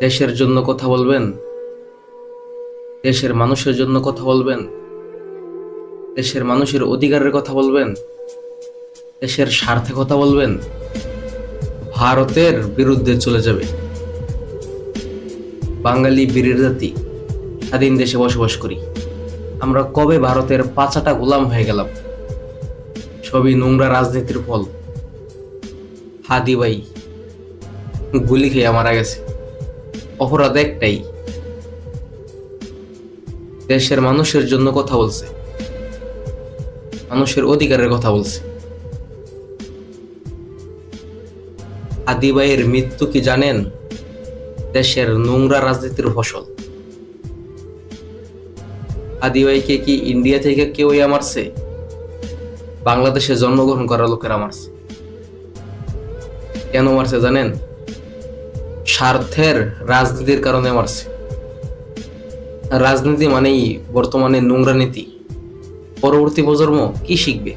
দেশের জন্য কথা বলবেন? দেশের মানুষের জন্য কথা বলবেন? দেশের মানুষের অধিকারের কথা বলবেন? দেশের স্বার্থে কথা বলবেন? ভারতের বিরুদ্ধে চলে যাবে। বাঙালি বীরের জাতি, স্বাধীন দেশে বসবাস করি। আমরা কবে ভারতের পাঁচাটা গোলাম হয়ে গেলাম? সবই নোংরা রাজনীতির ফল। হাদি ভাই, গুলি খেয়ে মারা গেছে। অপরাধ একটাই। দেশের মানুষের জন্য কথা বলছে। মানুষের অধিকারের কথা বলছে। আদিবাইয়ের মৃত্যু কি জানেন? দেশের নোংরা রাজনীতির ফসল। আদিবাইকে কি ইন্ডিয়া থেকে কেউ মারছে বাংলাদেশে জন্মগ্রহণ করা লোকেরা মারছে। কেন মারছে জানেন? স্বার্থের রাজনীতির কারণে মারছে। রাজনীতি মানেই বর্তমানে নোংরা নীতি। পরবর্তী প্রজন্ম কি শিখবে?